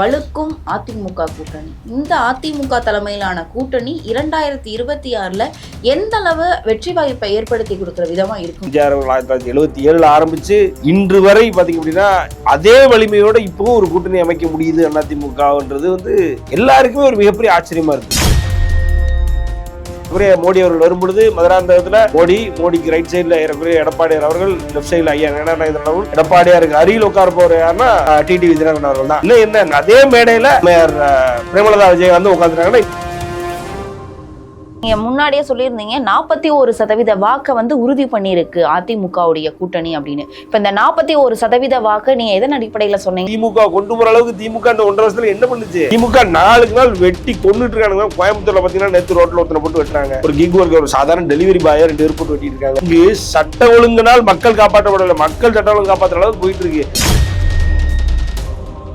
வலுக்கும் அதிமுக கூட்டணி. இந்த அதிமுக தலைமையிலான கூட்டணி இரண்டாயிரத்தி இருபத்தி ஆறில் எந்த அளவு வெற்றி வாய்ப்பை ஏற்படுத்தி கொடுக்குற விதமாக இருக்கும்? அவர்கள் ஆயிரத்தி தொள்ளாயிரத்தி எழுபத்தி ஏழில் ஆரம்பித்து இன்று வரை பார்த்திங்க அப்படின்னா அதே வலிமையோட இப்போவும் ஒரு கூட்டணி அமைக்க முடியுது அதிமுகன்றது வந்து எல்லாருக்குமே ஒரு மிகப்பெரிய ஆச்சரியமாக இருக்குது ஏறக்குறைய மோடி அவர்கள் வரும்பொழுது மதுராந்தகத்துல மோடி மோடிக்கு ரைட் சைடுல ஏறக்குறைய எடப்பாடியார் அவர்கள் லெஃப்ட் சைடுல ஐயா நாராயணன் அவர்கள் எடப்பாடியாருக்கு அருகில் உட்கார போற யாருன்னா டிடிவி தினகரன் அவர்கள் தான். இன்னும் என்ன அதே மேடையில மேயர், பிரேமலதா விஜய் வந்து உட்காந்துருக்காங்கன்னா நீங்க முன்னாடியே சொல்லியிருந்தீங்க நாற்பத்தி ஒரு சதவீத வாக்கை வந்து உறுதி பண்ணியிருக்கு அதிமுகவுடைய கூட்டணி அப்படின்னு. இப்ப இந்த நாற்பத்தி ஒரு சதவீத வாக்கு நீங்க எதன் அடிப்படையில சொன்னீங்க? திமுக கொண்டு போற அளவுக்கு திமுக இந்த ஒன்றரை வருஷத்துல என்ன பண்ணுச்சு? திமுக நாளுக்கு நாள் வெட்டி கொண்டுட்டு இருக்கானுங்க கோயம்புத்தூர்ல பாத்தீங்கன்னா நேத்து ரோட்ல ஒருத்தனை போட்டு வெட்டுறாங்க. ஒரு கிக் ஒரு சாதாரண டெலிவரி பாய் ரெண்டு பேர் போட்டு வெட்டிட்டு இருக்காங்க. இங்கு சட்ட ஒழுங்கினால் மக்கள் காப்பாற்றப்படவில்லை. மக்கள் சட்ட ஒழுங்கு காப்பாற்றுற அளவுக்கு போயிட்டு இருக்கு.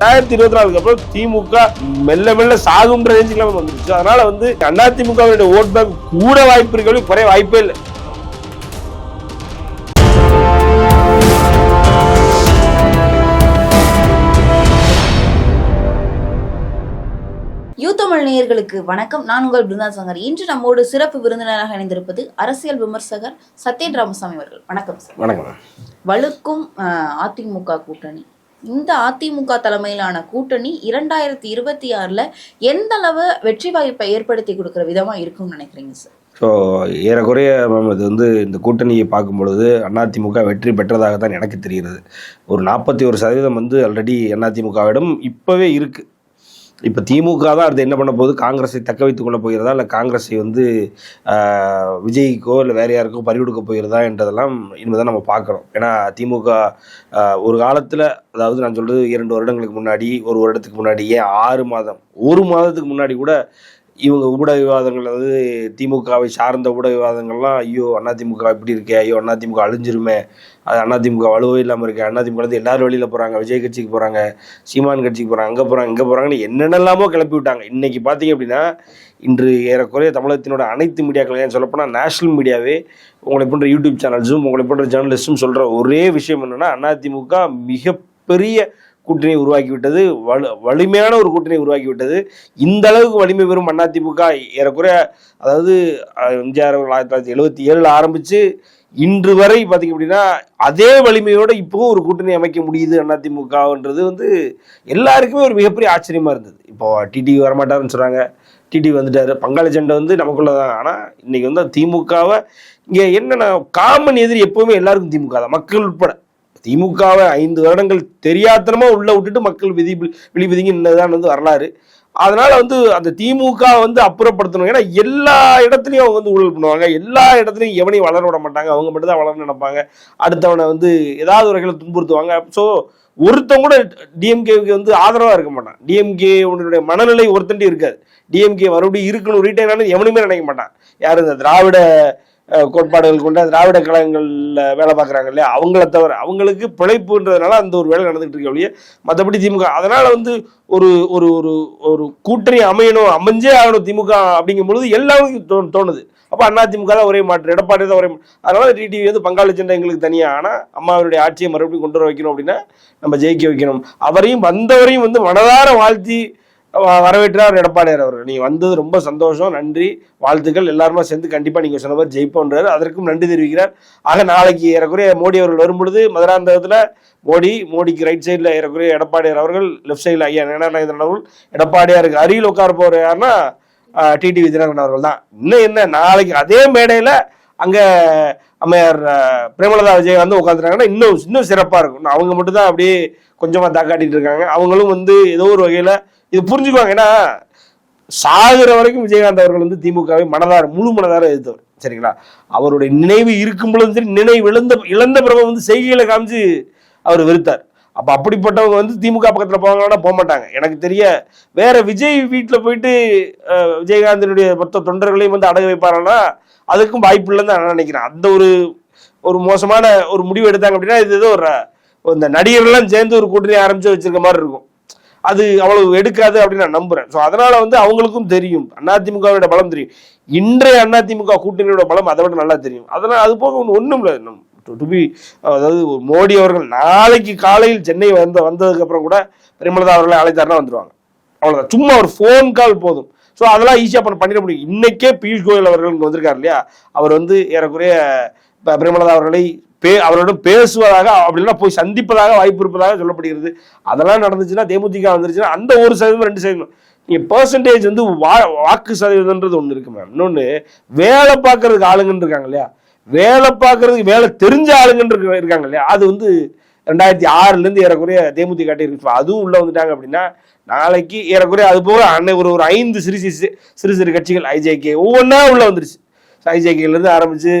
ரெண்டாயிரத்தி இருபத்தி நாலுக்கு அப்புறம் திமுக மெல்ல மெல்ல சாகுன்ற ரேஞ்சுக்கு வந்துருச்சு. அதனால வந்து அதிமுக ஓட் பேங்க் கூட வாய்ப்பு இருக்கு குறைய வாய்ப்பே இல்லை. தமிழ் நேயர்களுக்கு வணக்கம். நான் உங்கள் பிருந்தா சங்கர். இன்று நம்மோடு சிறப்பு விருந்தினராக இணைந்திருப்பது அரசியல் விமர்சகர் சத்யன் ராமசாமி அவர்கள். வணக்கம் சார். வணக்கம். வலுக்கும் அஹ், அதிமுக கூட்டணி. இந்த அதிமுக தலைமையிலான கூட்டணி இரண்டாயிரத்தி இருபத்தி ஆறில் எந்த அளவு வெற்றி வாய்ப்பை ஏற்படுத்தி கொடுக்குற விதமாக இருக்கும்னு நினைக்கிறீங்க சார் ஸோ ஏறக்குறைய மேம் இது வந்து இந்த கூட்டணியை பார்க்கும் பொழுது அதிமுக வெற்றி பெற்றதாக தான் எனக்கு தெரிகிறது. ஒரு நாற்பத்தி ஒரு சதவீதம் வந்து ஆல்ரெடி அதிமுகவிடம் இப்போவே இருக்குது இப்போ திமுக தான் அடுத்து என்ன பண்ண போகுது? காங்கிரஸை தக்க வைத்துக் கொள்ள போகிறதா? இல்லை காங்கிரஸை வந்து விஜய்க்கோ இல்லை வேற யாருக்கோ பறிகொடுக்க போகிறதா என்றதெல்லாம் இனிமேல் நம்ம பார்க்குறோம் ஏன்னா திமுக ஒரு காலத்தில் அதாவது நான் சொல்கிறது இரண்டு வருடங்களுக்கு முன்னாடி ஒரு வருடத்துக்கு முன்னாடி ஏன் ஆறு மாதம் ஒரு மாதத்துக்கு முன்னாடி கூட இவங்க ஊடக விவாதங்கள் அதாவது திமுகவை சார்ந்த ஊடக விவாதங்கள்லாம் ஐயோ அதிமுக இப்படி இருக்கே ஐயோ அதிமுக அழிஞ்சிருமே அது அதிமுக வலுவே இல்லாமல் இருக்கு அதிமுக வந்து எல்லாரும் வெளியில் போகிறாங்க விஜய் கட்சிக்கு போகிறாங்க சீமான் கட்சிக்கு போகிறாங்க அங்கே போகிறாங்க இங்கே போகிறாங்கன்னு என்னென்னலாமோ கிளப்பி விட்டாங்க. இன்றைக்கி பார்த்தீங்க அப்படின்னா இன்று ஏறக்குறைய தமிழகத்தினோட அனைத்து மீடியாக்கள் ஏன் சொல்லப்போனால் நேஷனல் மீடியாவே உங்களை போன்ற யூடியூப் சேனல்ஸும் உங்களை போன்ற ஜேர்னலிஸ்ட்டும் சொல்கிற ஒரே விஷயம் என்னென்னா அதிமுக மிகப்பெரிய கூட்டணியை உருவாக்கி விட்டது வலு வலிமையான ஒரு கூட்டணியை உருவாக்கி விட்டது இந்த அளவுக்கு வலிமை பெறும் அதிமுக ஏறக்குறைய அதாவது அஹ், எம்ஜிஆர் ஆயிரத்தி தொள்ளாயிரத்தி எழுபத்தி ஏழில் ஆரம்பித்து இன்று வரை பார்த்திங்க அப்படின்னா அதே வலிமையோடு இப்போவும் ஒரு கூட்டணி அமைக்க முடியுது அதிமுகன்றது வந்து எல்லாருக்குமே ஒரு மிகப்பெரிய ஆச்சரியமாக இருந்தது. இப்போ டிடி வரமாட்டாருன்னு சொல்கிறாங்க டிடி வந்துட்டார். பங்காளி சண்டை வந்து நமக்குள்ளே தான் ஆனால் இன்றைக்கி வந்து திமுகவை இங்கே என்னென்ன காமன் எதிரி எப்போவுமே எல்லாருக்கும் திமுக தான் மக்கள் உட்பட. திமுகவை ஐந்து வருடங்கள் தெரியாத்தனமா உள்ள விட்டுட்டு மக்கள் விதி விழி விதிங்க இன்னதான் வந்து வரலாறு. அதனால வந்து அந்த திமுக வந்து அப்புறப்படுத்தணும். ஏன்னா எல்லா இடத்துலையும் அவங்க வந்து ஊழல் பண்ணுவாங்க. எல்லா இடத்துலையும் எவனையும் வளர விட மாட்டாங்க. அவங்க மட்டும் தான் வளர நினைப்பாங்க. அடுத்தவனை வந்து ஏதாவது ஒரு வகையில் துன்புறுத்துவாங்க. ஸோ ஒருத்தன் கூட டிஎம்கேவுக்கு வந்து ஆதரவாக இருக்க மாட்டான். டிஎம்கே உன்னுடைய மனநிலை ஒருத்தண்டி இருக்காது. டிஎம்கே மறுபடியும் இருக்கணும் ரீட்டைன் எவனுமே நினைக்க மாட்டான். யார் இந்த திராவிட கோட்பாடுகள் கொண்ட திராவிட கழகங்களில் வேலை பார்க்குறாங்க இல்லையா? அவங்கள தவிர அவங்களுக்கு பிழைப்புன்றதுனால அந்த ஒரு வேலை நடந்துகிட்டு இருக்க ஒழிய மற்றபடி திமுக அதனால வந்து ஒரு ஒரு ஒரு ஒரு கூட்டணி அமையணும் அமைஞ்சே ஆகணும் திமுக அப்படிங்கும் பொழுது எல்லாருக்கும் தோ தோணுது. அப்போ அண்ணா திமுக தான் ஒரே மாற்று எடப்பாடி தான் ஒரே அதனால டிடிவி வந்து பங்காளி சண்டை எங்களுக்கு தனியாக ஆனால் அம்மாவுடைய ஆட்சியை மறுபடியும் கொண்டு வர வைக்கணும் அப்படின்னா நம்ம ஜெயிக்க வைக்கணும். அவரையும் வந்தவரையும் வந்து மனதார வாழ்த்தி வரவேற்றார் எடப்பாடியார் அவர்கள். நீங்க வந்தது ரொம்ப சந்தோஷம் நன்றி வாழ்த்துக்கள். எல்லாருமே சேர்ந்து கண்டிப்பா நீங்க சொன்ன மாதிரி ஜெயிப்போன்றாரு. அதற்கும் நன்றி தெரிவிக்கிறார். ஆக நாளைக்கு ஏறக்குறைய மோடி அவர்கள் வரும்பொழுது மதுராந்தகத்துல மோடி மோடிக்கு ரைட் சைடில் ஏறக்குறைய எடப்பாடியார் அவர்கள் லெஃப்ட் சைடில் ஐயா நாராயணன் அவர்கள் எடப்பாடியாருக்கு அருகில் உட்கார போற யாருன்னா டிடிவி தினகரன் அவர்கள் தான். இன்னும் என்ன நாளைக்கு அதே மேடையில அங்க அம்மையார் பிரேமலதா விஜய் வந்து உட்காந்துருக்காங்கன்னா இன்னும் இன்னும் சிறப்பா இருக்கும். அவங்க மட்டும் தான் அப்படியே கொஞ்சமா தாக்காட்டிட்டு இருக்காங்க. அவங்களும் வந்து ஏதோ ஒரு வகையில இது புரிஞ்சுக்குவாங்க. ஏன்னா சாகுற வரைக்கும் விஜயகாந்த் அவர்கள் வந்து திமுகவை மனதார முழு மனதார எதிர்த்தவர். சரிங்களா? அவருடைய நினைவு இருக்கும் பொழுதும் சரி நினைவு இழந்த இழந்த பிறகு வந்து செய்கையில காமிச்சு அவர் வெறுத்தார். அப்போ அப்படிப்பட்டவங்க வந்து திமுக பக்கத்தில் போவாங்கன்னா போக மாட்டாங்க. எனக்கு தெரிய வேற விஜய் வீட்டில் போயிட்டு விஜயகாந்தனுடைய விஜயகாந்தினுடைய மொத்த தொண்டர்களையும் வந்து அடகு வைப்பாருன்னா அதுக்கும் வாய்ப்பு இல்லைன்னு தான் நான் நினைக்கிறேன். அந்த ஒரு ஒரு மோசமான ஒரு முடிவு எடுத்தாங்க அப்படின்னா இது ஏதோ ஒரு இந்த நடிகர்லாம் சேர்ந்து ஒரு கூட்டணி ஆரம்பிச்சு வச்சிருக்க மாதிரி இருக்கும். அது அவ்வளவு எடுக்காது அப்படின்னு நான் நம்புறேன். ஸோ அதனால வந்து அவங்களுக்கும் தெரியும். அதிமுகவோட பலம் தெரியும். இன்றைய அதிமுக கூட்டணியோட பலம் அதை விட நல்லா தெரியும். அதனால அது போக ஒன்று ஒன்றும் இல்லை. டு பி அதாவது மோடி அவர்கள் நாளைக்கு காலையில் சென்னை வந்த வந்ததுக்கு அப்புறம் கூட பிரேமலதா அவர்களை அழைத்தாருன்னா வந்துடுவாங்க அவ்வளோதான் சும்மா ஒரு ஃபோன் கால் போதும். ஸோ அதெல்லாம் ஈஸியாக பண்ண பண்ணிட முடியும். இன்னைக்கே பியூஷ் கோயல் அவர்கள் இங்கே வந்திருக்காரு இல்லையா? அவர் வந்து ஏறக்குறைய ப- பிரேமலதா அவர்களை பே அவரோட பேசுவதாக அப்படின்னா போய் சந்திப்பதாக வாய்ப்பு இருப்பதாக சொல்லப்படுகிறது. அதெல்லாம் நடந்துச்சுன்னா தேமுதிக வந்துருச்சுன்னா அந்த ஒரு சதவீதம் ரெண்டு சதவீதம். நீங்க பெர்சன்டேஜ் வந்து வா- வாக்கு சதவீதம்ன்றது ஒன்று இருக்கு மேம் இன்னொன்று வேலை பார்க்கறதுக்கு ஆளுங்கன்னு இருக்காங்க இல்லையா? வேலை பார்க்கறதுக்கு வேலை தெரிஞ்ச ஆளுங்கன்னு இருக்காங்க இல்லையா? அது வந்து ரெண்டாயிரத்தி ஆறுல இருந்து ஏறக்குறைய தேமுதிக இருக்கு. அதுவும் உள்ள வந்துட்டாங்க அப்படின்னா நாளைக்கு ஏறக்குறைய அது போக அன்னை ஒரு ஒரு ஐந்து சிறு சிறு சிறு சிறு கட்சிகள் ஐஜேகே ஒவ்வொன்றா உள்ள வந்துருச்சு. ஐஜேகேல ஆரம்பித்து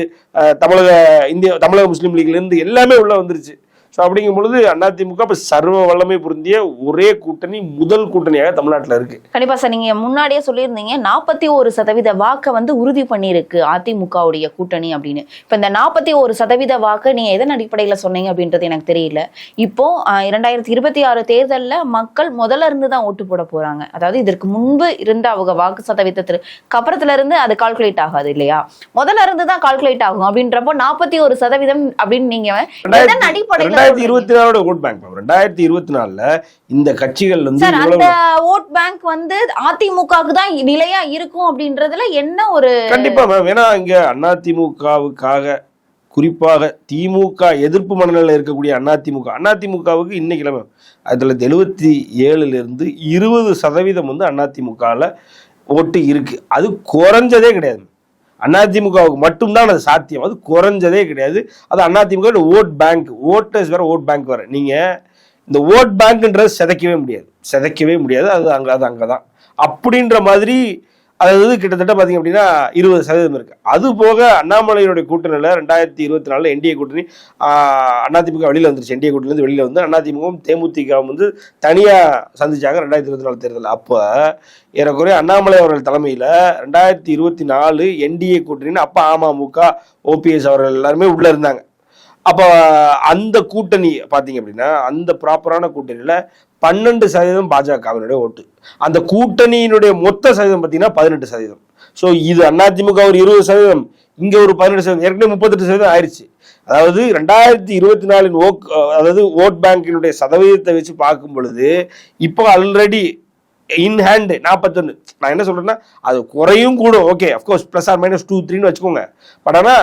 தமிழக இந்திய தமிழக முஸ்லீம் லீக்லேருந்து எல்லாமே உள்ளே வந்துருச்சு. ஸோ அப்படிங்கும் பொழுது அதிமுக இப்போ சர்வ வல்லமை பொருந்திய ஒரே கூட்டணி முதல் கூட்டணியாக தமிழ்நாட்டில் இருக்கு. கண்டிப்பா சார். நீங்க முன்னாடியே சொல்லியிருந்தீங்க நாற்பத்தி ஒரு சதவீத வாக்கை வந்து உறுதி பண்ணியிருக்கு அதிமுகவுடைய கூட்டணி அப்படின்னு. இப்ப இந்த நாற்பத்தி ஒரு சதவீத வாக்கு நீங்க எதன் அடிப்படையில சொன்னீங்க அப்படின்றது எனக்கு தெரியல. இப்போ இரண்டாயிரத்தி இருபத்தி ஆறு தேர்தல்ல மக்கள் முதல்ல இருந்து தான் ஓட்டு போட போறாங்க. அதாவது இதற்கு முன்பு இருந்த அவங்க வாக்கு சதவீதத்திற்கு அப்புறத்துல இருந்து அது கால்குலேட் ஆகாது இல்லையா? முதல்ல இருந்து தான் கால்குலேட் ஆகும். அப்படின்றப்போ நாற்பத்தி ஒரு சதவீதம் அப்படின்னு நீங்க எதன் அடிப்படையில ரெண்டாயிரத்தி இருபத்தி நாலோட ஓட் பேங்க் மேம் ரெண்டாயிரத்தி இருபத்தி நாலுல இந்த கட்சிகள் வந்து அந்த ஓட் பேங்க் வந்து அதிமுகவுக்கு தான் நிலையா இருக்கும் அப்படின்றதுல என்ன ஒரு கண்டிப்பா மேம் ஏன்னா இங்க அதிமுகவுக்காக குறிப்பாக திமுக எதிர்ப்பு மனநிலையில் இருக்கக்கூடிய அதிமுக. அதிமுகவுக்கு இன்னைக்கு மேம் ஆயிரத்தி தொள்ளாயிரத்தி எழுபத்தி ஏழுல இருந்து இருபது சதவீதம் வந்து அதிமுகவில் ஓட்டு இருக்கு. அது குறைஞ்சதே கிடையாது. அதிமுகவுக்கு மட்டும்தான் அது சாத்தியம். அது குறைஞ்சதே கிடையாது. அது அதிமுக ஓட் பேங்க். ஓட்டர்ஸ் வேற ஓட் பேங்க் வேற. நீங்க இந்த ஓட் பேங்க்ன்றது சிதைக்கவே முடியாது. சிதைக்கவே முடியாது. அது அங்க அது அங்கதான். அப்படின்ற மாதிரி அதாவது கிட்டத்தட்ட பார்த்தீங்க அப்படின்னா இருபது சதவீதம் இருக்குது அது போக அண்ணாமலையினுடைய கூட்டணியில் ரெண்டாயிரத்தி இருபத்தி நாலில் என்டிஏ கூட்டணி அண்ணா அதிமுக வெளியில் வந்துருச்சு. என்டிஏ கூட்டணிலேருந்து வெளியில் வந்து அதிமுகவும் தேமுதிகவும் வந்து தனியாக சந்திச்சாங்க ரெண்டாயிரத்தி இருபத்தி நாலு தேர்தல் அப்போ ஏறக்குறைய அண்ணாமலை அவர்கள் தலைமையில் ரெண்டாயிரத்தி இருபத்தி நாலு என்டிஏ கூட்டணின்னு அப்போ அமமுக ஓபிஎஸ் அவர்கள் எல்லாருமே உள்ளே இருந்தாங்க. அப்போ அந்த கூட்டணி பார்த்தீங்க அப்படின்னா அந்த ப்ராப்பரான கூட்டணியில் பன்னெண்டு சதவீதம் பாஜகவினுடைய ஓட்டு. அந்த கூட்டணியினுடைய மொத்த சதவீதம் பார்த்தீங்கன்னா பதினெட்டு சதவீதம். ஸோ இது அதிமுக ஒரு இருபது சதவீதம் இங்கே ஒரு பதினெட்டு சதவீதம் ஏற்கனவே முப்பத்தெட்டு சதவீதம் ஆயிடுச்சு அதாவது ரெண்டாயிரத்தி இருபத்தி நாலின் ஓக் அதாவது ஓட் பேங்கினுடைய சதவீதத்தை வச்சு பார்க்கும் பொழுது இப்போ ஆல்ரெடி இன் ஹேண்டு நாற்பத்தொன்று நான் என்ன சொல்கிறேன்னா அது குறையும் கூடும் okay of course plus or minus two த்ரீன்னு வச்சுக்கோங்க. பட் ஆனால்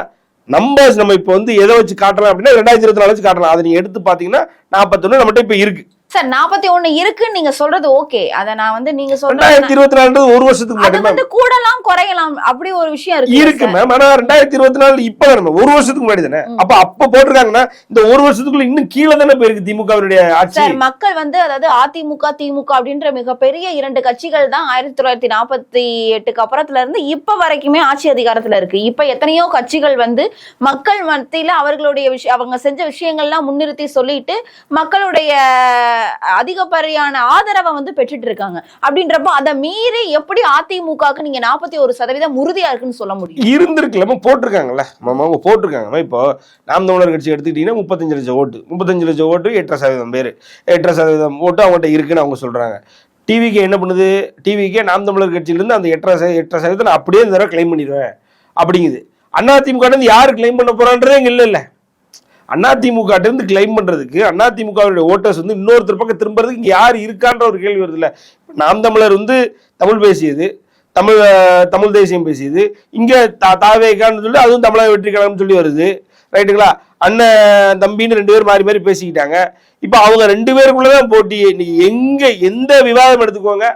நம்பர்ஸ் நம்ம இப்போ வந்து எதை வச்சு காட்டலாம் அப்படின்னா ரெண்டாயிரத்தி இருபத்தி நாலு வச்சு காட்டலாம். அதை நீங்கள் எடுத்து பார்த்தீங்கன்னா நாற்பத்தொன்று நம்மகிட்ட இப்போ இருக்குது சார் நாற்பத்தி ஒண்ணு இருக்குன்னு நீங்க சொல்றது ஓகே. அத நான் வந்து நீங்க ரெண்டாயிரத்தி இருபத்தி நாலுன்றது ஒரு வருஷத்துக்கு அது வந்து கூடலாம் குறையலாம் அப்படி ஒரு விஷயம் இருக்கு இருக்கு மேம் ஆனா ரெண்டாயிரத்தி இருபத்தி நாலு இப்ப தானே ஒரு வருஷத்துக்கு முன்னாடி தானே. அப்ப அப்ப போட்டிருக்காங்கன்னா இந்த ஒரு வருஷத்துக்குள்ள இன்னும் கீழே தானே போயிருக்கு திமுகவினுடைய ஆட்சி. சார் மக்கள் வந்து அதாவது அதிமுக திமுக அப்படின்ற மிகப்பெரிய இரண்டு கட்சிகள் தான் ஆயிரத்தி தொள்ளாயிரத்தி நாற்பத்தி எட்டுக்கு அப்புறத்துல இருந்து இப்ப வரைக்குமே ஆட்சி அதிகாரத்துல இருக்கு. இப்ப எத்தனையோ கட்சிகள் வந்து மக்கள் மத்தியில அவர்களுடைய விஷயம் அவங்க செஞ்ச விஷயங்கள்லாம் முன்னிறுத்தி சொல்லிட்டு மக்களுடைய அதிகப்படியான ஆதரவை வந்து பெற்றுட்டு இருக்காங்க அப்படின்றப்ப அதை மீறி எப்படி அதிமுகவுக்கு நீங்க நாற்பத்தி ஒரு சதவீதம் உறுதியா இருக்குன்னு சொல்ல முடியும்? இருந்திருக்குல்லமா போட்டிருக்காங்கல்ல. மாமா அவங்க போட்டிருக்காங்க. இப்போ நாம் தமிழர் கட்சி எடுத்துக்கிட்டீங்கன்னா முப்பத்தஞ்சு லட்சம் ஓட்டு. முப்பத்தஞ்சு லட்சம் ஓட்டு எட்டரை சதவீதம் பேர். எட்டரை சதவீதம் ஓட்டு அவங்கள்ட்ட இருக்குன்னு அவங்க சொல்றாங்க. டிவிக்கு என்ன பண்ணுது? டிவிக்கே நாம் தமிழர் கட்சியிலேருந்து அந்த எட்டரை சத எட்டரை சதவீதம் நான் அப்படியே இந்த தடவை கிளைம் பண்ணிடுவேன். அப்படிங்குது. அதிமுக யார் கிளைம் பண்ண போறான்றதே இங்கே இல்லை இல்லை அதிமுக இருந்து கிளைம் பண்றதுக்கு அதிமுகவுடைய ஓட்டர்ஸ் வந்து இன்னொருத்தர் பக்கம் திரும்புறதுக்கு இங்க யார் இருக்கான்ற ஒரு கேள்வி வருது இல்லை நாம் தமிழர் வந்து தமிழ் பேசியது தமிழ் தமிழ் தேசியம் பேசியது இங்க தா- தாவேகான்னு சொல்லி அதுவும் தமிழக வெற்றி கழகம்னு சொல்லி வருது. ரைட்டுங்களா? அண்ணன் தம்பின்னு ரெண்டு பேர் மாறி மாறி பேசிக்கிட்டாங்க. இப்போ அவங்க ரெண்டு பேருக்குள்ளதான் போட்டி இன்னைக்கு எங்க எந்த விவாதம் எடுத்துக்கோங்க.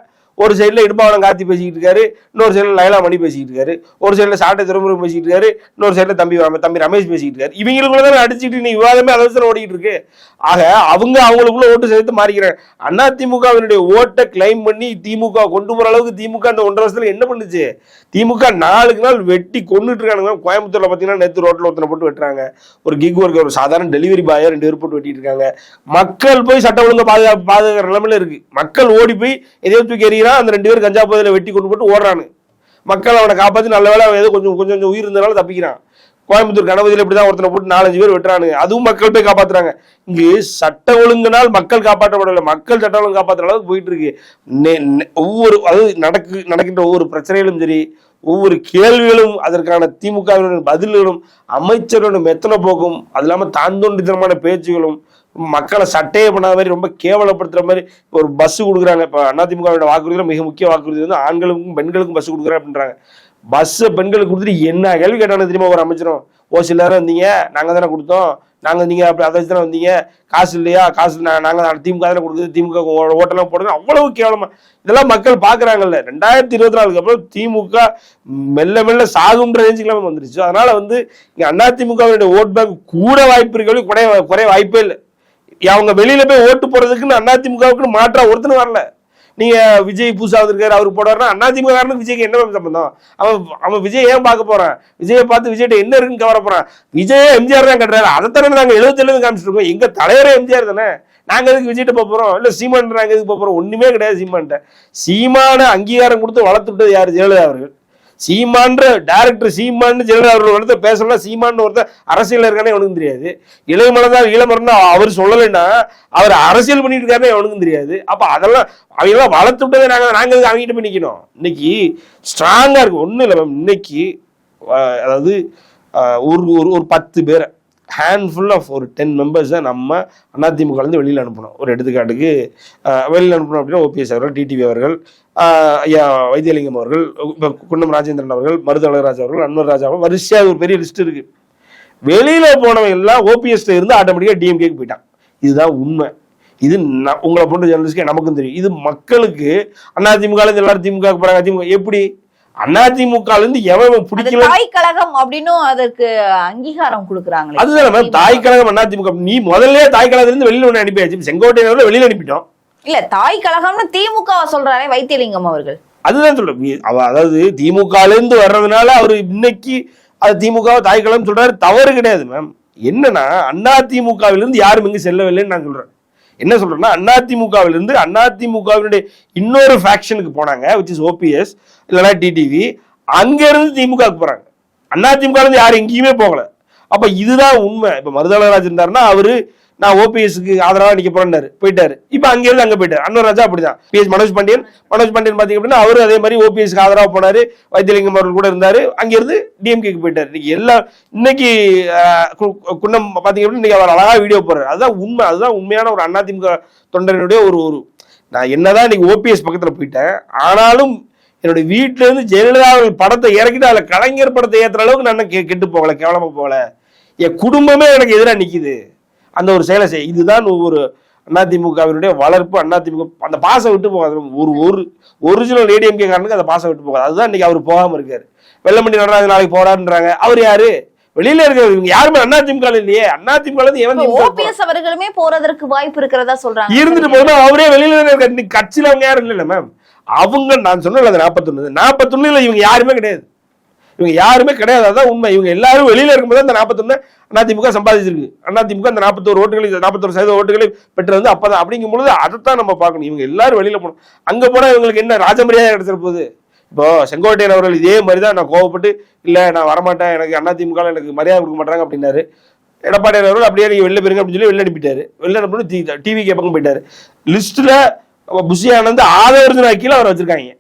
ஒரு சைடில் இடும்பாவனம் கார்த்தி பேசிக்கிட்டு இருக்காரு இன்னொரு சைடில் லைலா மணி பேசிக்கிட்டு இருக்காரு. ஒரு சைடில் சாட்டை திருமுருகன் பேசிக்கிட்டு இருக்காரு இன்னொரு சைடில் தம்பி தம்பி ரமேஷ் பேசிக்கிட்டு இருக்காரு. இவங்களுக்குள்ள தான் அடிச்சுட்டு நீ விவாதமே அதை வச்சு ஓடிக்கிட்டு இருக்கு. ஆக அவங்க அவங்களுக்குள்ள ஓட்டு சேர்த்து மாறிக்கிறாங்க அதிமுகவினுடைய ஓட்டை கிளைம் பண்ணி திமுக கொண்டு போகிற அளவுக்கு திமுக இந்த ஒன்றரை வருஷத்துல என்ன பண்ணுச்சு? திமுக நாளுக்கு நாள் வெட்டி கொண்டுட்டு இருக்கானுங்க. கோயம்புத்தூரில் பார்த்தீங்கன்னா நேற்று ரோட்டில் ஒருத்தனை போட்டு வெட்டுறாங்க. ஒரு கிக் ஒர்க் ஒரு சாதாரண டெலிவரி பாயை ரெண்டு பேர் போட்டு வெட்டிட்டு இருக்காங்க. மக்கள் போய் சட்ட ஒழுங்கு பாதுகாப்பு பாதுகாக்கிற நிலமையில இருக்கு. மக்கள் ஓடி போய் எதையோ தூக்கி அந்த ரெண்டு பேரும் கஞ்சா போதையில் வெட்டி கொண்டு போட்டு ஓடுறானு. மக்கள் அவனை காப்பாற்றி நல்ல வேலை அவன் ஏதோ கொஞ்சம் கொஞ்சம் கொஞ்சம் உயிர் இருந்தனால தப்பிக்கிறான். கோயம்புத்தூர் கணபதியில் இப்படி தான் ஒருத்தனை போட்டு நாலஞ்சு பேர் வெட்டுறானுங்க. அதுவும் மக்கள் போய் காப்பாற்றுறாங்க இங்கு சட்ட ஒழுங்கினால் மக்கள் காப்பாற்றப்படவில்லை. மக்கள் சட்ட ஒழுங்கு காப்பாற்றுற அளவுக்கு போயிட்டு இருக்கு நெ- ஒவ்வொரு அதாவது நடக்கு நடக்கின்ற ஒவ்வொரு பிரச்சனைகளும் சரி ஒவ்வொரு கேள்விகளும் அதற்கான திமுகவினுடைய பதில்களும் அமைச்சர்களுடைய மெத்தனை போக்கும் அது இல்லாமல் தாந்தோண்டித்தனமான பேச்சுகளும் மக்களை சட்டையே பண்ணாத மாதிரி ரொம்ப கேவலப்படுத்துற மாதிரி ஒரு பஸ் கொடுக்குறாங்க. இப்போ அதிமுகவோட வாக்குறுதியில் மிக முக்கிய வாக்குறுதி வந்து ஆண்களுக்கும் பெண்களுக்கும் பஸ் கொடுக்குறேன் அப்படின்றாங்க. பஸ்ஸை பெண்களுக்கு கொடுத்துட்டு என்ன கேள்வி கேட்டாலும் தெரியுமா ஒரு அமைச்சரும்? ஓ சில நேரம் வந்தீங்க நாங்கள் தானே கொடுத்தோம். நாங்கள் நீங்கள் அப்படி அதை தானே வந்தீங்க. காசு இல்லையா? காசு நாங்கள் திமுக தானே கொடுக்குது. திமுக ஓ- ஓட்டெல்லாம் போடுங்க அவ்வளவு கேவலமாக இதெல்லாம் மக்கள் பார்க்குறாங்கல்ல. ரெண்டாயிரத்தி இருபத்தி நாலுக்கு அப்புறம் திமுக மெல்ல மெல்ல சாகுன்ற ரேஞ்சுக்கெல்லாம் வந்துருச்சு. அதனால் வந்து இங்கே அதிமுகவுடைய ஓட் பேங்க் கூட வாய்ப்பு இருக்கிறவங்களுக்கு குறைய குறைய வாய்ப்பே இல்லை. அவங்க வெளியில போய் ஓட்டு போடுறதுக்குன்னு அதிமுகவுக்கு மாற்றா ஒருத்தனும் வரல. நீங்க விஜய் புதுசா இருக்காரு அவருக்கு போடுறாருன்னா அதிமுக காரனுக்கு விஜய்க்கு என்ன சம்பந்தம்? அவன் அவன் விஜய் ஏன் பார்க்க போறான்? விஜயை பார்த்து விஜய்கிட்ட என்ன இருக்குன்னு கவர போறான்? விஜய் எம்ஜிஆர் தான் கட்டுறாரு. அதைத்தானே நாங்க எழுபத்தேழு காமிச்சிட்டு இருக்கோம் எங்க தலைவரே எம்ஜிஆர் தானே? நாங்க எதுக்கு விஜய்கிட்ட போறோம்? இல்ல சீமான் நாங்க எதுக்கு போக போறோம்? ஒண்ணுமே கிடையாது சீமான்ட்ட சீமான அங்கீகாரம் கொடுத்து வளர்த்து விட்டது யாரு? ஜெயலலிதா அவர்கள். சீமான்ற டேரக்டர் சீமான்னு ஜெயலலிதா அவர்கள் ஒருத்தர் பேசலாம் சீமான்னு ஒருத்தர் அரசியல் இருக்கானே அவனுக்கு தெரியாது. இளையமலதான் இளமரம்னா அவர் சொல்லலைன்னா அவர் அரசியல் பண்ணிட்டு இருக்காருன்னு அவனுக்கும் தெரியாது. அப்போ அதெல்லாம் அவங்கெல்லாம் வளர்த்து விட்டதே நாங்கள் நாங்கள் அவங்ககிட்ட போய் நிக்கணும்? இன்னைக்கு ஸ்ட்ராங்காக இருக்கு. ஒன்றும் இல்லை மேம் இன்னைக்கு அதாவது ஒரு ஒரு ஒரு பத்து பேரை ஹேண்ட்ஃபுல் ஆஃப் ஒரு டென் மெம்பர்ஸை நம்ம அதிமுகலேருந்து வெளியில் அனுப்பணும். ஒரு எடுத்துக்காட்டுக்கு வெளியில் அனுப்பணும் அப்படின்னா ஓபிஎஸ் அவர்கள் டிடிவி அவர்கள் ஐயா வைத்தியலிங்கம் அவர்கள் இப்போ குன்னம் ராஜேந்திரன் அவர்கள் மருது அழகராஜ் அவர்கள் அன்வர் ராஜா அவர்கள் வரிசையாக ஒரு பெரிய லிஸ்ட் இருக்கு. வெளியில் போனவங்க எல்லாம் ஓபிஎஸ்ல இருந்து ஆட்டோமேட்டிக்காக டிஎம்கேக்கு போயிட்டான். இதுதான் உண்மை. இது உங்களை போன்ற ஜேர்னலிஸ்ட்கே நமக்கும் தெரியும். இது மக்களுக்கு அதிமுக எல்லாரும் திமுக போகிறாங்க திமுக எப்படி? அதிமுக இருந்து எவன் பிடிக்கல? தாய் கழகம் அப்படின்னும் அதற்கு அங்கீகாரம் கொடுக்குறாங்களே. அதுதான் மேம் தாய் கழகம் அதிமுக நீ முதல்ல தாய் கழகத்துல இருந்து வெளியில ஒண்ணு அனுப்பியாச்சு. செங்கோட்டையன் வெளியில அனுப்பிட்டோம். இல்ல தாய் கழகம்னு திமுக சொல்றாரே வைத்தியலிங்கம் அவர்கள். அதுதான் சொல்றேன். அதாவது திமுகல இருந்து வர்றதுனால அவர் இன்னைக்கு அது திமுக தாய் கழகம் சொல்றாரு. தவறு கிடையாது மேம் என்னன்னா அண்ணா இருந்து யாரும் இங்கு செல்லவில்லைன்னு நான் சொல்றேன். என்ன சொல்றேன்னா அதிமுகவிலிருந்து அதிமுகவினுடைய இன்னொரு ஃபேக்ஷனுக்கு போனாங்க விச் இஸ் ஓபிஎஸ் இல்லைன்னா டிடிவி அங்க இருந்து திமுக க்கு போறாங்க. அதிமுக இருந்து யாரும் எங்கேயுமே போகல. அப்ப இதுதான் உண்மை. இப்ப மருதாளராஜ் இருந்தாருன்னா அவரு நான் ஓபிஎஸ்க்கு ஆதரவாக நிக்க போறேன்னாரு. போயிட்டாரு. இப்போ அங்கே இருந்து அங்கே போயிட்டார். அன்வர் ராஜா அப்படிதான். பிஎஸ் மனோஜ் பாண்டியன். மனோஜ் பாண்டியன் பார்த்தீங்க அப்படின்னா அவரு அதே மாதிரி ஓபிஎஸ்க்கு ஆதரவாக போனாரு. வைத்தியலிங்கம் அவர்கள் கூட இருந்தாரு. அங்க இருந்து டிஎம்கேக்கு போயிட்டாரு. இன்னைக்கு எல்லா இன்னைக்கு கு- குன்னம் பார்த்தீங்க அப்படின்னா இன்னைக்கு அவர் அழகா வீடியோ போடுறார். அதுதான் உண்மை அதுதான் உண்மையான ஒரு அதிமுக தொண்டனுடைய ஒரு ஒரு. நான் என்னதான் இன்னைக்கு ஓபிஎஸ் பக்கத்தில் போயிட்டேன். ஆனாலும் என்னோட வீட்டுல இருந்து ஜெயலலிதா அவர்கள் படத்தை இறக்கிட்டு அதில் கலைஞர் படத்தை ஏற்றுற அளவுக்கு நான் கெ- கெட்டு போகல கேவலமா போகல. என் குடும்பமே எனக்கு எதிராக நிற்கிது அந்த ஒரு செயலை செய். இதுதான் ஒரு அதிமுகவினுடைய வளர்ப்பு அதிமுக அந்த பாசம் விட்டு போகாது. ஒரு ஒரு ஒரிஜினல் ஏடிஎம்கே காரனுக்கு அந்த பாசம் விட்டு போகாது. அதுதான் இன்னைக்கு அவர் போகாம இருக்காரு. வெள்ளமண்டி நடராஜன் நாளைக்கு போறாருன்றாங்க. அவர் யாரு? வெளியில இருக்கிற இவங்க யாருமே இல்லையே. எவன் திமுக க்கு போறான்? ஓபிஎஸ் அவர்களுமே போறதற்கு வாய்ப்பு இருக்கிறதா சொல்றாங்க. இருந்துட்டு போகணும் அவரே வெளியில இருக்காரு. இன்னைக்கு கட்சியில அவங்க யாரும் இல்ல மேம். அவங்க நான் சொன்னல நாற்பத்தொன்னு நாற்பத்தொன்னுல இவங்க யாருமே கிடையாது. இவங்க யாருமே கிடையாது. அதான் உண்மை. இவங்க எல்லாரும் வெளியில இருக்கும்போது அந்த நாற்பத்தொன்னு அதிமுக சம்பாதிச்சிருக்கு. அதிமுக அந்த நாற்பத்தோரு ஓட்டுகளை நாற்பத்தோரு சதவீத ஓட்டுகளை பெற்று வந்து அப்பதான். அப்படிங்கும் பொழுது அதைத்தான் நம்ம பார்க்கணும். இவங்க எல்லாரும் வெளியில போகணும். அங்க போனா இவங்களுக்கு என்ன ராஜமரியாதை கிடைச்சிட போகுது? இப்போ செங்கோட்டையன் அவர்கள் இதே மாதிரி தான் நான் கோவப்பட்டு இல்லை நான் வரமாட்டேன். எனக்கு அதிமுக எனக்கு மரியாதை கொடுக்க மாட்டாங்க அப்படின்னாரு. எடப்பாடி அவர்கள் அப்படியே நீங்க வெளில போயிருங்க அப்படின்னு சொல்லி வெளில அனுப்பிட்டாரு. வெளில அனுப்பி டிவி கேட்பங்க போயிட்டாரு. லிஸ்ட்ல புஷி ஆனந்த் ஆதரவு கீழே அவர் வச்சிருக்காங்க.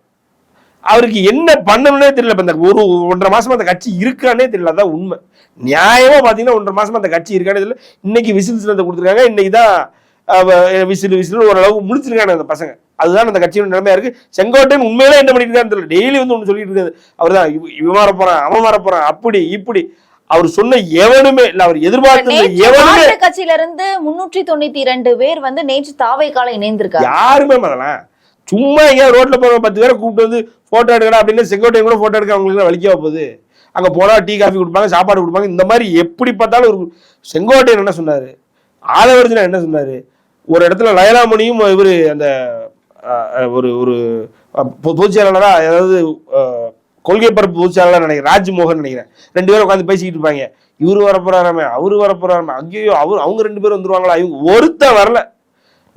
அவருக்கு என்ன பண்ணணும்னே தெரியல இப்ப இந்த ஒரு ஒன்றரை மாசமா அந்த கட்சி இருக்கானே தெரியல அதான் உண்மை. நியாயமா பாத்தீங்கன்னா ஒன்றரை மாசமா அந்த கட்சி இருக்கானே தெரியல. இன்னைக்கு விசில் சின்னத்தை கொடுத்துருக்காங்க இன்னைக்கு தான் விசில் விசில் ஓரளவுக்கு முடிச்சிருக்காங்க அந்த பசங்க. அதுதான் அந்த கட்சியோட நிலைமையா இருக்கு. செங்கோட்டையன் உண்மையிலே என்ன பண்ணிட்டு தெரியல. டெய்லி வந்து ஒன்று சொல்லிட்டு இருக்காரு. அவர் தான் இவன் வர போறான் அவன் வர போறான் அப்படி இப்படி. அவர் சொன்ன எவனுமே இல்ல அவர் எதிர்பார்த்தது எவனுமே கட்சியில இருந்து முன்னூற்றி தொண்ணூத்தி இரண்டு பேர் வந்து நேற்று தாவை கால இணைந்திருக்காங்க. யாருமே அதெல்லாம் சும்மா எங்கேயாவது ரோட்டில் போகிற பத்து பேரை கூப்பிட்டு வந்து ஃபோட்டோ எடுக்கடா அப்படின்னு செக்யூரிட்டி கூட ஃபோட்டோ எடுக்க அவங்களுக்கு வலிக்க போகுது? அங்கே போனால் டீ காஃபி கொடுப்பாங்க சாப்பாடு கொடுப்பாங்க. இந்த மாதிரி எப்படி பார்த்தாலும் ஒரு செங்கோட்டையன் என்ன சொன்னார்? ஆதவர்ஜனா என்ன சொன்னார்? ஒரு இடத்துல லயலாமணியும் இவரு அந்த ஒரு ஒரு பொதுச் செயலாளராக அதாவது கொள்கை பரப்பு பொதுச் செயலாளர் நினைக்கிறேன். ராஜ்மோகன் நினைக்கிறேன். ரெண்டு பேரும் உட்காந்து பேசிக்கிட்டு இருப்பாங்க. இவரு வரப்போறாராமே அவரு வரப்போறாராமே. ஐயோ அவர் அவங்க ரெண்டு பேரும் வந்துருவாங்களா? இவங்க ஒருத்தன் வரல.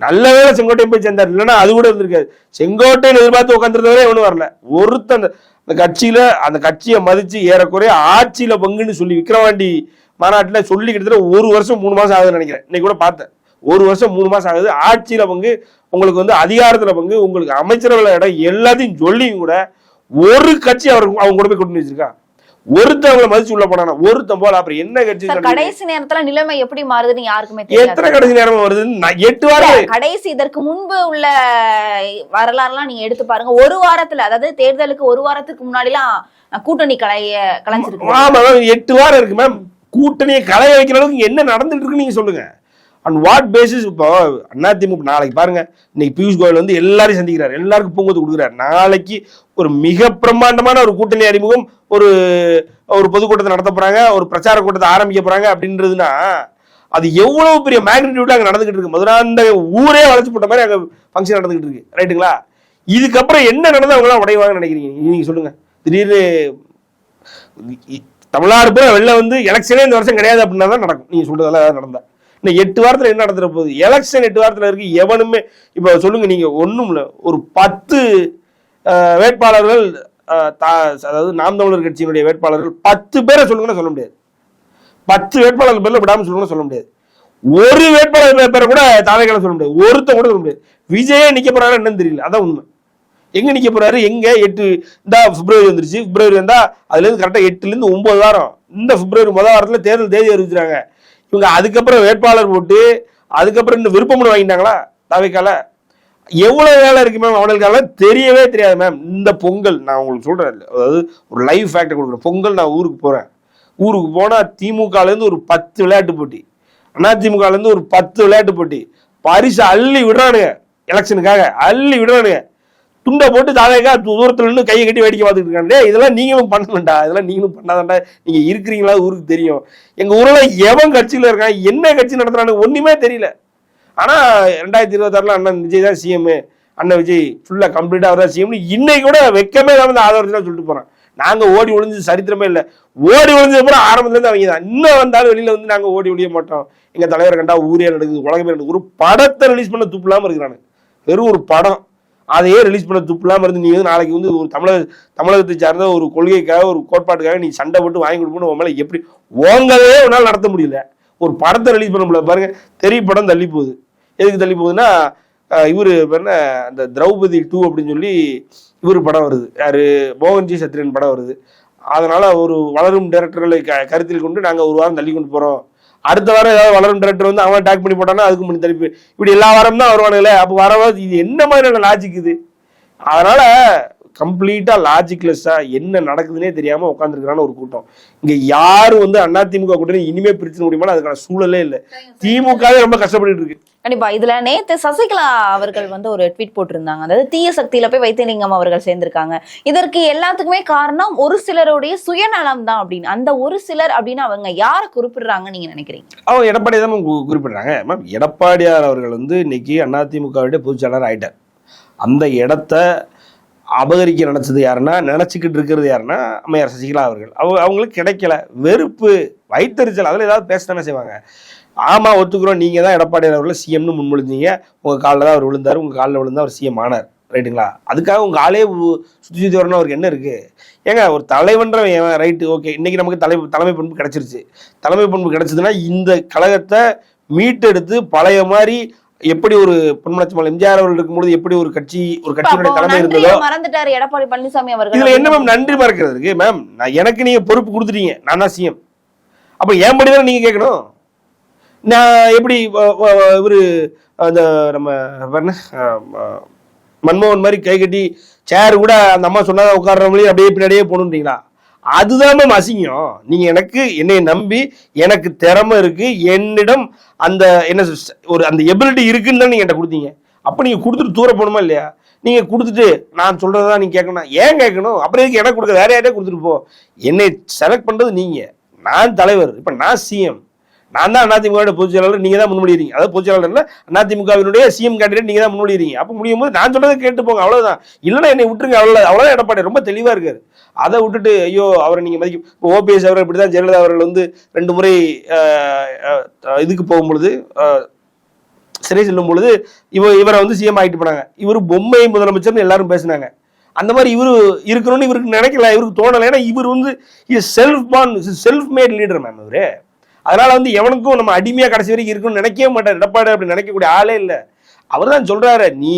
நல்ல வேளை செங்கோட்டையன் போய் சேர்ந்தார். இல்லைன்னா அது கூட இருந்திருக்காது. செங்கோட்டையன் எதிர்பார்த்து உட்காந்துருந்தவரே ஒன்றும் வரல. ஒருத்தன் அந்த- கட்சியில அந்த கட்சியை மதிச்சு ஏறக்குறைய ஆட்சியில பங்குன்னு சொல்லி விக்ரவாண்டி மாநாட்டில் சொல்லி கிட்டத்தட்ட ஒரு வருஷம் மூணு மாசம் ஆகுதுன்னு நினைக்கிறேன். இன்னைக்கு கூட பார்த்தேன். ஒரு வருஷம் மூணு மாசம் ஆகுது. ஆட்சியில பங்கு உங்களுக்கு வந்து அதிகாரத்துல பங்கு உங்களுக்கு அமைச்சரவை இடம் எல்லாத்தையும் சொல்லியும் கூட ஒரு கட்சி அவருக்கு அவங்க கூட போய் கொண்டு வச்சிருக்கா? ஒருத்தவங்களை மதிச்சு உள்ள போனானா? ஒருத்தன் போல. அப்புறம் என்ன கட்சி? கடைசி நேரத்துல நிலைமை எப்படி மாறுதுன்னு யாருக்குமே எத்தனை கடைசி நேரம் நான் எட்டு வாரம் கடைசி இதற்கு முன்பு உள்ள வரலாறுலாம் நீங்க எடுத்து பாருங்க. ஒரு வாரத்துல அதாவது தேர்தலுக்கு ஒரு வாரத்துக்கு முன்னாடிலாம் அஹ், கூட்டணி கலைய கலைஞ்சிருக்கு ஆமா மேம் எட்டு வாரம் இருக்கு மேம் கூட்டணியை களைய வைக்கிற அளவுக்கு என்ன நடந்துட்டு இருக்குன்னு நீங்க சொல்லுங்க. அண்ட் வாட் பேசிஸ் இப்போ அதிமுக நாளைக்கு பாருங்க. இன்னைக்கு பியூஷ் கோயல் வந்து எல்லாரையும் சந்திக்கிறார். எல்லாருக்கும் பூங்கொத்து கொடுக்குறாரு. நாளைக்கு ஒரு மிக பிரம்மாண்டமான ஒரு கூட்டணி அறிமுகம் ஒரு ஒரு பொதுக்கூட்டத்தை நடத்த போறாங்க ஒரு பிரச்சார கூட்டத்தை ஆரம்பிக்க போறாங்க அப்படின்றதுன்னா அது எவ்வளவு பெரிய மேக்னிடியூட்ல அங்கே நடந்துகிட்டு இருக்கு. மதுராந்த ஊரே வளர்ச்சி போட்ட மாதிரி அங்கே ஃபங்க்ஷன் நடந்துகிட்டு இருக்கு. ரைட்டுங்களா இதுக்கப்புறம் என்ன நடந்தா அவங்களாம் உடைவாங்கன்னு நினைக்கிறீங்க? நீங்க சொல்லுங்க. திடீர்னு தமிழ்நாடு போய் வெளில வந்து எலெக்ஷனே இந்த வருஷம் கிடையாது அப்படின்னா தான் நடக்கும். நீங்க சொல்றதெல்லாம் ஏதாவது நடந்தா. இன்னும் எட்டு வாரத்தில் என்ன நடந்துற போகுது? எலெக்ஷன் எட்டு வாரத்தில் இருக்கு எவனுமே இப்போ சொல்லுங்க நீங்க ஒன்றும் இல்லை ஒரு பத்து வேட்பாளர்கள் அதாவது நாம் தமிழர் கட்சியினுடைய வேட்பாளர்கள் பத்து பேரை சொல்லுங்கன்னா சொல்ல முடியாது. பத்து வேட்பாளர்கள் பேரில் விடாமல் சொல்லுங்கன்னா சொல்ல முடியாது. ஒரு வேட்பாளர் பேரை கூட தாவைக்கால சொல்ல முடியாது. ஒருத்தன் கூட சொல்ல முடியாது. விஜயே நிற்க போறாரு என்னன்னு தெரியல. அதான் உண்மை. எங்க நிக்க போறாரு? எங்க? எட்டு இந்த பிப்ரவரி வந்துருச்சு. பிப்ரவரி வந்தா அதுல இருந்து கரெக்டா எட்டுல இருந்து ஒன்பது வாரம். இந்த பிப்ரவரி முதல் வாரத்துல தேர்தல் தேதி அறிவிச்சிருக்காங்க. இவங்க அதுக்கப்புறம் வேட்பாளர் போட்டு அதுக்கப்புறம் இன்னும் விருப்பம் வாங்கிட்டாங்களா தாவைக்கால? எவ்வளவு வேலை இருக்கு மேம் அவனுக்கு தெரியவே தெரியாது மேம் இந்த பொங்கல் நான் உங்களுக்கு சொல்றேன் அதாவது ஒரு லைவ் ஃபேக்டர் கொடுக்குறேன் பொங்கல் நான் ஊருக்கு போறேன். ஊருக்கு போனா திமுகல இருந்து ஒரு பத்து விளையாட்டு போட்டி. அதிமுகல இருந்து ஒரு பத்து விளையாட்டு போட்டி. பரிசு அள்ளி விடுறானுங்க. எலெக்ஷனுக்காக அள்ளி விடுறானுங்க. துண்டை போட்டு தாவேக்கா தூரத்துல நின்று கையை கட்டி வேடிக்கை பார்த்துட்டு இருக்காங்க இதெல்லாம் நீங்களும் பண்ணணும்டா. இதெல்லாம் நீங்களும் பண்ணாதான்டா. நீங்க இருக்கிறீங்களா? ஊருக்கு தெரியும். எங்க ஊர்ல எவன் கட்சியில இருக்கான்? என்ன கட்சி நடத்துறானு ஒண்ணுமே தெரியல. ஆனா ரெண்டாயிரத்தி இருபத்தாறுல அண்ணன் விஜய் தான் சிஎம் அண்ணன் விஜய் ஃபுல்லா கம்ப்ளீட்டா அவர் தான் சிஎம் இன்னைக்கு கூட வெக்கமே இல்லாம இந்த ஆதரவு சொல்லிட்டு போறோம் நாங்க ஓடி ஒளிஞ்சு சரித்திரமே இல்லை. ஓடி ஒளிஞ்சது அப்புறம் ஆரம்பத்துல இருந்து அவங்க தான். இன்னும் வந்தாலும் வெளியில வந்து நாங்க ஓடி ஒழிய மாட்டோம். எங்க தலைவர் கண்டா ஊரே நடக்குது உலகமே நடக்குது. ஒரு படத்தை ரிலீஸ் பண்ண துப்பு இருக்கிறானு. வெறும் ஒரு படம். அதையே ரிலீஸ் பண்ண துப்பு இருந்து நீ வந்து நாளைக்கு வந்து ஒரு தமிழக தமிழகத்தை சார்ந்த ஒரு கொள்கைக்காக ஒரு கோட்பாட்டுக்காக நீ சண்டை போட்டு வாங்கி கொடுக்கணும் உன் எப்படி ஓங்கவே உன்னால நடத்த முடியல. ஒரு படத்தை ரிலீஸ் பண்ண முடியல. பாருங்க தெரிய படம் தள்ளி போகுது. எதுக்கு தள்ளி போகுதுன்னா இவர் இவரு என்ன? அந்த திரௌபதி டூ அப்படின்னு சொல்லி இவர் படம் வருது. யாரு? மோகன்ஜி சத்ரியன் படம் வருது. அதனால ஒரு வளரும் டேரக்டர்களை க- கருத்தில் கொண்டு நாங்கள் ஒரு வாரம் தள்ளி கொண்டு போகிறோம் அடுத்த வாரம் ஏதாவது வளரும் டேரக்டர் வந்து அவன் டேக் பண்ணி போட்டானா அதுக்கு முன்னாடி தள்ளி இப்படி எல்லா வாரம் தான் வருவானுங்களே அப்போ வர இது என்ன மாதிரியான லாஜிக் இது? அதனால கம்ப்ளீட்டா லாஜிக்லெஸ்ஸா என்ன நடக்குதுன்னே தெரியாம உட்காந்துருக்கான ஒரு கூட்டம். இங்க யாரும் வந்து அதிமுக கூட்டணி இனிமே பிரிச்சு முடியுமா? அதுக்கான சூழலே இல்லை. திமுகவே ரொம்ப கஷ்டப்பட்டுட்டு இருக்கு. கண்டிப்பா. இதுல நேத்து சசிகலா அவர்கள் வந்து ஒரு ட்வீட் போட்டிருந்தாங்க. அதாவது தீய சக்தியில போய் வைத்தியலிங்கம் அவர்கள் சேர்ந்திருக்காங்க. இதற்கு எல்லாத்துக்குமே காரணம் ஒரு சிலருடைய சுயநலம் தான் அப்படின்னு. அந்த ஒரு சிலர் அப்படின்னு அவங்க யாரை குறிப்பிடுறாங்க நீங்க நினைக்கிறீங்க? அவங்க எடப்பாடி தான் குறிப்பிடுறாங்க. மேம் எடப்பாடியார் அவர்கள் வந்து இன்னைக்கு அதிமுகவுடைய பொதுச்செயலாளர் ஆயிட்டார். அந்த இடத்த அபகரிக்க நினச்சது யாருன்னா நினச்சிக்கிட்டு இருக்கிறது யாருன்னா அம்மையார் சசிகலா அவர்கள். அவங்க அவங்களுக்கு கிடைக்கல. வெறுப்பு வயிற்றுச்சல் அதில் ஏதாவது தானே செய்வாங்க. ஆமாம் ஒத்துக்கிறோம். நீங்கள் தான் எடப்பாடி அவர்களை சிஎம்னு முன்மொழிஞ்சீங்க உங்கள் காலில் தான் அவர் விழுந்தார். உங்கள் காலில் விழுந்தா அவர் சிஎம் ஆனார். ரைட்டுங்களா? அதுக்காக உங்கள் ஆளே சுற்றி சுற்றி வரணும். அவருக்கு என்ன இருக்குது ஏங்க ஒரு தலைவன்றவன் ரைட்டு ஓகே. இன்னைக்கு நமக்கு தலை தலைமை பண்பு கிடச்சிருச்சு. தலைமை பண்பு கிடைச்சதுன்னா இந்த கழகத்தை மீட்டெடுத்து பழைய மாதிரி எப்படி ஒரு பொன்மலட்சுமல் எம்ஜிஆர் அவர்கள் இருக்கும்போது எப்படி ஒரு கட்சி ஒரு கட்சியினுடைய தலைமை இருந்ததோ மறந்துட்டாரு எடப்பாடி பழனிசாமி அவர்கள். இதுல என்ன மேம் நன்றி மறக்கிறதுக்கு? மேம் நான் எனக்கு நீங்க பொறுப்பு கொடுத்துட்டீங்க. நான் தான் சிஎம் அப்ப ஏன் படி தானே நீங்க கேட்கணும்? நான் எப்படி இவரு அந்த நம்ம மன்மோகன் மாதிரி கை கட்டி சேர் கூட அந்த அம்மா சொன்னதை உட்கார்ற அப்படியே பின்னாடியே போகணுன்றீங்களா அதுதான் அசிங்கம் நீங்க எனக்கு என்னை நம்பி எனக்கு திறமை இருக்கு என்னிடம் அந்த என்ன ஒரு அந்த எபிலிட்டி இருக்குன்னு தான் நீங்க என்கிட்ட கொடுத்தீங்க. அப்ப நீங்க கொடுத்துட்டு தூர போகணுமா இல்லையா? நீங்க கொடுத்துட்டு நான் சொல்றதா நீங்க கேட்கணும் ஏன் கேட்கணும்? அப்புறம் எதுக்கு எனக்கு கொடுக்க வேற யாரையா கொடுத்துட்டு போ. என்னை செலக்ட் பண்றது நீங்க. நான் தலைவர் இப்ப நான் சிஎம் நான் தான் அதிமுக பொதுச் செயலாளர் நீங்க தான் முன்மொழிறீங்க அதாவது பொதுச் செயலாளர் அதிமுகவினுடைய சிஎம் கேண்டிடேட் நீங்க தான் முன்மொழிறீங்க அப்போ முடியும் போது நான் சொல்றதை கேட்டு போங்க அவ்வளவுதான். இல்லைன்னா என்னை விட்டுருங்க அவ்வளோ அவ்வளோதான் எடப்பாடி. ரொம்ப தெளிவாக இருக்காரு. அதை விட்டுட்டு ஐயோ அவரை நீங்க இப்போ ஓபிஎஸ் அவர்கள் இப்படிதான் ஜெயலலிதா அவர்கள் வந்து ரெண்டு முறை இதுக்கு போகும்பொழுது சிறை செல்லும் பொழுது இவ இவரை வந்து சிஎம் ஆகிட்டு போனாங்க. இவர் பொம்மை முதலமைச்சர்னு எல்லாரும் பேசினாங்க. அந்த மாதிரி இவரு இருக்கணும்னு இவருக்கு நினைக்கல இவருக்கு தோணலை. ஏன்னா இவர் வந்து செல்ஃப் பான் செல்ஃப் மேட் லீடர் மேம் இவரு அதனால வந்து எவனுக்கும் நம்ம அடிமையா கடைசி வரைக்கும் இருக்கணும்னு நினைக்கவே மாட்டார். எடப்பாடி அப்படி நினைக்கக்கூடிய ஆளே இல்லை. அவர் தான் சொல்றாரு நீ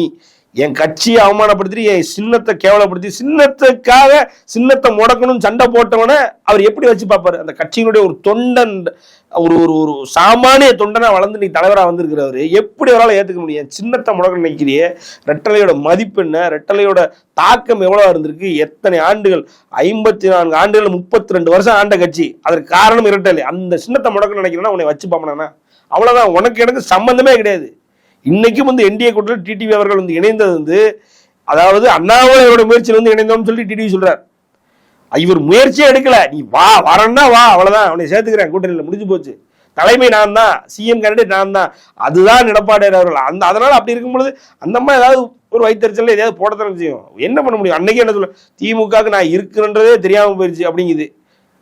என் கட்சியை அவமானப்படுத்தி என் சின்னத்தை கேவலப்படுத்தி சின்னத்துக்காக சின்னத்தை முடக்கணும்னு சண்டை போட்டவன அவர் எப்படி வச்சு பார்ப்பாரு? அந்த கட்சியினுடைய ஒரு தொண்டன் ஒரு ஒரு ஒரு சாமானிய தொண்டனா வளர்ந்து நீ தலைவராக வந்திருக்கிறவர் எப்படி அவரால் ஏற்றுக்க முடியும்? சின்னத்தை முடக்க நினைக்கிறியே? ரெட்டலையோட மதிப்பு என்ன? ரெட்டலையோட தாக்கம் எவ்வளோ இருந்திருக்கு? எத்தனை ஆண்டுகள்? ஐம்பத்தி நான்கு ஆண்டுகள் முப்பத்தி ரெண்டு வருஷம் ஆண்ட கட்சி. அதற்கு காரணம் இரட்டலை. அந்த சின்னத்தை முடக்க நினைக்கிறேன்னா உன்னை வச்சு பாப்பனா அவ்வளோதான் உனக்கு எனக்கு சம்பந்தமே கிடையாது. இன்னைக்கும் வந்து என்டிஏ கூட்டத்தில் டிடிவி அவர்கள் வந்து இணைந்தது வந்து அதாவது அண்ணாமலையோட முயற்சியில் வந்து இணைந்தோம்னு சொல்லி டிடிவி சொல்றார். இவர் முயற்சியே எடுக்கல. நீ வா வரேன்னா வா அவ்வளவுதான். அவனை சேர்த்துக்கிறேன். கூட்டணியில் முடிஞ்சு போச்சு. தலைமை நான் தான். சிஎம் கேண்டிடேட் நான் தான். அதுதான் எடப்பாடியார் அவர்கள். அந்த அதனால அப்படி இருக்கும் பொழுது அந்த மாதிரி ஏதாவது ஒரு வைத்தறிச்சல் எதையாவது போடத்தானே செய்யும். என்ன பண்ண முடியும்? அன்னைக்கு என்ன சொல்ல திமுகவுக்கு நான் இருக்குன்றதே தெரியாமல் போயிடுச்சு அப்படிங்குது.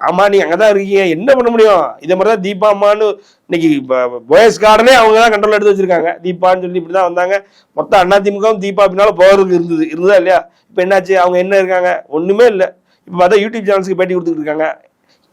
ஆமா நீ அங்கதான் இருக்கீங்க. என்ன பண்ண முடியும்? இதே மாதிரி தான் தீபா அம்மான்னு இன்னைக்கு போயஸ் கார்டனே அவங்க தான் கண்ட்ரோல் எடுத்து வச்சிருக்காங்க. தீபான்னு சொல்லி இப்படி தான் வந்தாங்க. மொத்தம் அண்ணா திமுகவும் தீபா பின்னால பவருக்கு இருந்தது இருந்ததா இல்லையா? இப்போ என்னாச்சு? அவங்க என்ன இருக்காங்க? ஒண்ணுமே இல்லை. இப்போ பார்த்தா யூடியூப் சேனல்ஸ்க்கு பேட்டி கொடுத்துட்டு இருக்காங்க.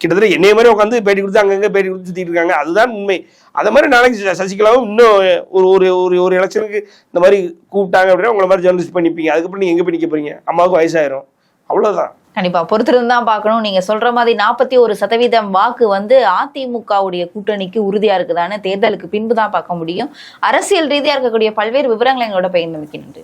கிட்டத்தட்ட என்னைய மாதிரி உட்காந்து பேட்டி கொடுத்து அங்கங்கே பேட்டி கொடுத்து சுத்திட்டு இருக்காங்க. அதுதான் உண்மை. அதை மாதிரி நாளைக்கு சசிகலாவும் இன்னும் ஒரு ஒரு ஒரு ஒரு எலெக்ஷனுக்கு இந்த மாதிரி கூப்பிட்டாங்க அப்படின்னா உங்களை மாதிரி ஜேர்னலிஸ்ட் பண்ணிப்பீங்க. அதுக்கப்புறம் நீங்கள் எங்கே போய் நிற்க போறீங்க? அம்மாவுக்கு வயசாயிரும். அவ்வளவுதான். கண்டிப்பா. பொறுத்திருந்து தான் பார்க்கணும். நீங்க சொல்ற மாதிரி நாற்பத்தி ஒரு சதவீதம் வாக்கு வந்து அதிமுகவுடைய கூட்டணிக்கு உறுதியா இருக்குதான்னு தேர்தலுக்கு பின்பு தான் பார்க்க முடியும். அரசியல் ரீதியா இருக்கக்கூடிய பல்வேறு விவரங்களை எங்களோட பகிர்ந்து நன்றி நன்றி.